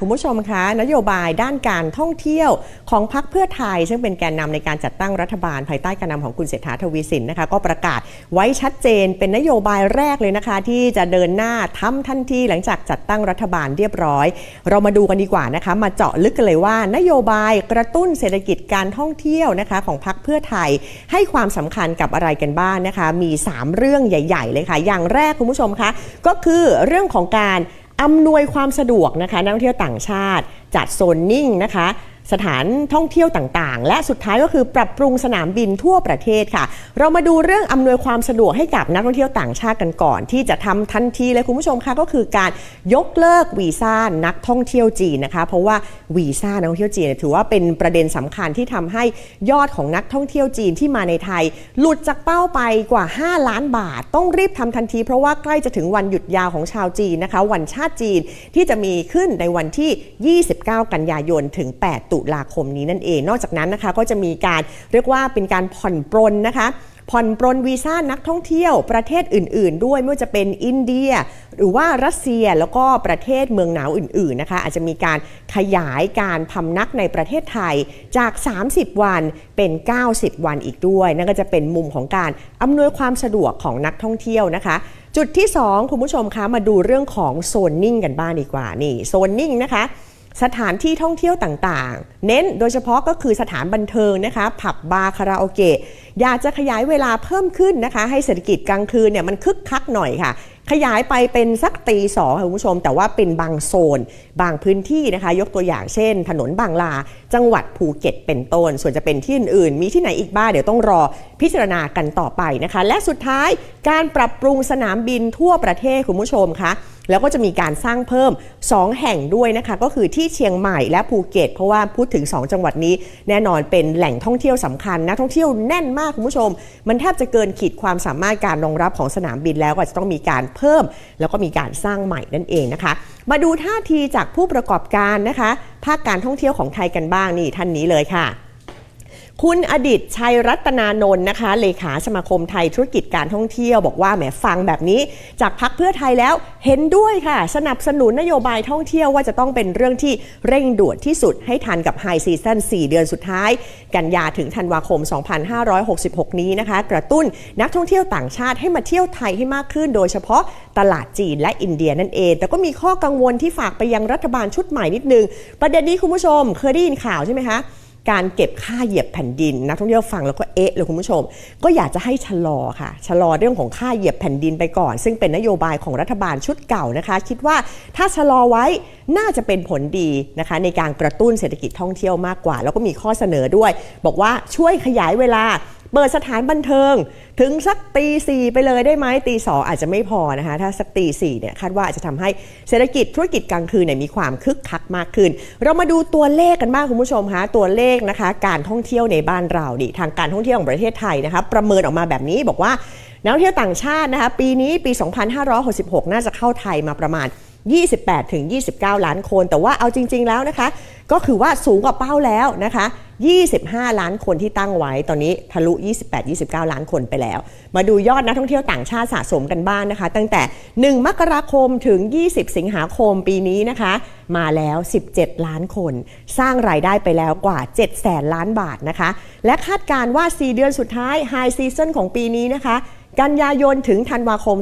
คุณผู้ชมคะนโยบายด้านการท่องเที่ยวของพรรคเพื่อไทย ซึ่งเป็นแกนนำในการจัดตั้งรัฐบาลภายใต้การนำของคุณเศรษฐาทวีสินนะคะก็ประกาศไว้ชัดเจนเป็นนโยบายแรกเลยนะคะ ที่จะเดินหน้าทำทันทีหลังจากจัดตั้งรัฐบาลเรียบร้อย เรามาดูกันดีกว่านะคะ มาเจาะลึกกันเลยว่า นโยบายกระตุ้นเศรษฐกิจการท่องเที่ยวนะคะของพรรคเพื่อไทย ให้ความสำคัญกับอะไรกันบ้างนะคะ มี 3 เรื่องใหญ่ ๆ เลยค่ะ อย่างแรกคุณผู้ชมคะก็คือเรื่องของการ อำนวยความสะดวกนะคะนักท่องเที่ยวต่างชาติจัดโซนนิ่งนะคะ สถานท่องเที่ยวต่างๆ และสุดท้ายก็คือปรับปรุงสนามบินทั่วประเทศค่ะ เรามาดูเรื่องอำนวยความสะดวกให้กับนักท่องเที่ยวต่างชาติกันก่อน ที่จะทำทันทีเลยคุณผู้ชมคะก็คือการยกเลิกวีซ่านักท่องเที่ยวจีนนะคะ เพราะว่าวีซ่านักท่องเที่ยวจีนถือว่าเป็นประเด็นสำคัญที่ทำให้ยอดของนักท่องเที่ยวจีนที่มาในไทย หลุดจากเป้าไปกว่า 5 ล้านบาท ต้องรีบทำทันทีเพราะว่าใกล้จะถึงวันหยุดยาวของชาวจีนนะคะ วันชาติจีนที่จะมีขึ้นในวันที่ 29 กันยายนถึง 8 ตุุลาคมนี้นั่นเอง นอกจากนั้นนะคะก็จะมีการเรียกว่าเป็นการผ่อนปรนนะคะผ่อนปรนวีซ่านักท่องเที่ยวประเทศอื่น ๆ ด้วยไม่ว่าจะเป็นอินเดีย หรือว่ารัสเซียแล้วก็ประเทศเมืองหนาวอื่น ๆ นะคะ อาจจะมีการขยายการพำนักในประเทศไทยจาก 30 วันเป็น 90 วันอีกด้วย นั่นก็จะเป็นมุมของการอำนวยความสะดวกของนักท่องเที่ยวนะคะจุดที่ 2 คุณผู้ชมคะมาดูเรื่องของโซนนิ่งกันบ้างดีกว่านี่โซนนิ่งนะคะ สถานที่ท่องเที่ยวต่างๆ เน้นโดยเฉพาะก็คือสถานบันเทิงนะคะ ผับบาร์คาราโอเกะ อยากจะขยายเวลาเพิ่มขึ้นนะคะ ให้เศรษฐกิจกลางคืนเนี่ยมันคึกคักหน่อยค่ะ ขยายไปเป็นสักตีสองค่ะคุณผู้ชม แต่ว่าเป็นบางโซน บางพื้นที่นะคะ ยกตัวอย่างเช่น ถนนบางลา จังหวัดภูเก็ตเป็นต้น ส่วนจะเป็นที่อื่นๆ มีที่ไหนอีกบ้างเดี๋ยวต้องรอพิจารณากันต่อไปนะคะ และสุดท้ายการปรับปรุงสนามบินทั่วประเทศคุณผู้ชมคะ แล้วก็จะมีการสร้างเพิ่ม 2 แห่งด้วยนะคะ ก็คือที่เชียงใหม่และภูเก็ต เพราะว่าพูดถึง 2 จังหวัดนี้ แน่นอนเป็นแหล่งท่องเที่ยวสำคัญนักท่องเที่ยวแน่นมากคุณผู้ชม มันแทบจะเกินขีดความสามารถการรองรับของสนามบินแล้วก็จะต้องมีการเพิ่ม แล้วก็มีการสร้างใหม่นั่นเองนะคะ มาดูท่าทีจากผู้ประกอบการนะคะ ภาคการท่องเที่ยวของไทยกันบ้างนี่ท่านนี้เลยค่ะ คุณอดิตชัยรัตนานนท์นะคะ เลขาสมาคมไทยธุรกิจการท่องเที่ยวบอกว่าแหมฟังแบบนี้ จากพักเพื่อไทยแล้วเห็นด้วยค่ะ สนับสนุนนโยบายท่องเที่ยวว่าจะต้องเป็นเรื่องที่เร่งด่วนที่สุดให้ทันกับไฮซีซั่น4 เดือนสุดท้าย กันยาถึงธันวาคม 2566 นี้นะคะ กระตุ้นนักท่องเที่ยวต่างชาติให้มาเที่ยวไทยให้มากขึ้น โดยเฉพาะตลาดจีนและอินเดียนั่นเอง แต่ก็มีข้อกังวลที่ฝากไปยังรัฐบาลชุดใหม่นิดนึง ประเด็นนี้คุณผู้ชมเคยได้ยินข่าวใช่ไหมคะ การเก็บค่าเหยียบแผ่นดินนักท่องเที่ยวฟังแล้วก็เอ๊ะเลยคุณผู้ชม ก็อยากจะให้ชะลอค่ะชะลอเรื่องของค่าเหยียบแผ่นดินไปก่อน ซึ่งเป็นนโยบายของรัฐบาลชุดเก่านะคะ คิดว่าถ้าชะลอไว้ น่าจะเป็นผลดีนะคะในการกระตุ้นเศรษฐกิจท่องเที่ยวมากกว่า แล้วก็มีข้อเสนอด้วย บอกว่าช่วยขยายเวลาเปิดสถานบันเทิง ถึงสักตีสี่ไปเลยได้ไหมตีสองอาจจะไม่พอนะคะ ถ้าสักตีสี่เนี่ยคาดว่าอาจจะทำให้เศรษฐกิจธุรกิจกลางคืนเนี่ยมีความคึกคักมากขึ้น เรามาดูตัวเลขกันบ้างคุณผู้ชมคะตัวเลขนะคะ การท่องเที่ยวในบ้านเราดิทางการท่องเที่ยวของประเทศไทยนะคะประเมินออกมาแบบนี้บอกว่านักท่องเที่ยวต่างชาตินะคะปีนี้ปี 2566 น่าจะเข้าไทยมาประมาณ 28 ถึง 29 ล้านคน แต่ว่าเอาจริง ๆ แล้วนะคะ ก็คือว่าสูงกว่าเป้าแล้วนะคะ 25 ล้านคนที่ตั้งไว้ตอนนี้ทะลุ 28-29 ล้านคนไปแล้ว มาดูยอดนักท่องเที่ยวต่างชาติสะสมกันบ้างนะคะ ตั้งแต่ 1 มกราคมถึง 20 สิงหาคมปีนี้นะคะ มาแล้ว 17 ล้านคน สร้างรายได้ไปแล้วกว่า 7 แสนล้านบาทนะคะ และคาดการณ์ว่า 4 เดือนสุดท้ายไฮซีซันของปีนี้นะคะ กันยายนถึงธันวาคม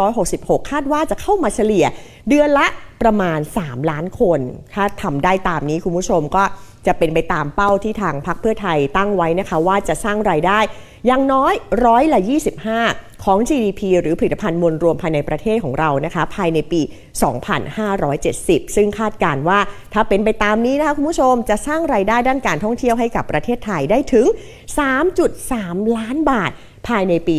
2566 คาดว่าจะเข้ามาเฉลี่ยเดือนละประมาณ 3 ล้านคน ถ้าทำได้ตามนี้คุณผู้ชมก็จะเป็นไปตามเป้าที่ทางพรรคเพื่อไทยตั้งไว้นะคะ ว่าจะสร้างรายได้อย่างน้อยร้อยละ 25 ของ GDP หรือผลิตภัณฑ์มวลรวมภายในประเทศของเรานะคะ ภายในปี 2570 ซึ่งคาดการว่าถ้าเป็นไปตามนี้นะคะคุณผู้ชมจะสร้างรายได้ด้านการท่องเที่ยวให้กับประเทศไทยได้ถึง 3.3 ล้านบาทภายในปี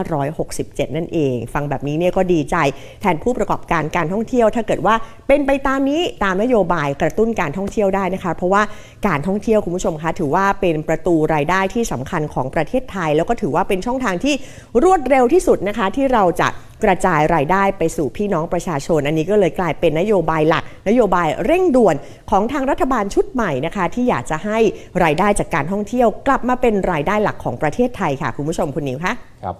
2567 นั่นเอง ฟังแบบนี้เนี่ยก็ดีใจ แทนผู้ประกอบการการท่องเที่ยว ถ้าเกิดว่าเป็นไปตามนี้ตามนโยบายกระตุ้นการท่องเที่ยวได้นะคะ เพราะว่าการท่องเที่ยวคุณผู้ชมคะถือว่าเป็นประตูรายได้ที่สำคัญของประเทศไทย แล้วก็ถือว่าเป็นช่องทางที่รวดเร็วที่สุดนะคะที่เราจะกระจายรายได้ไปสู่พี่น้องประชาชน อันนี้ก็เลยกลายเป็นนโยบายหลัก นโยบายเร่งด่วนของทางรัฐบาลชุดใหม่นะคะ ที่อยากจะให้รายได้จากการท่องเที่ยว กลับมาเป็นรายได้หลักของประเทศไทยค่ะ คุณผู้ชมคุณนิวคะครับ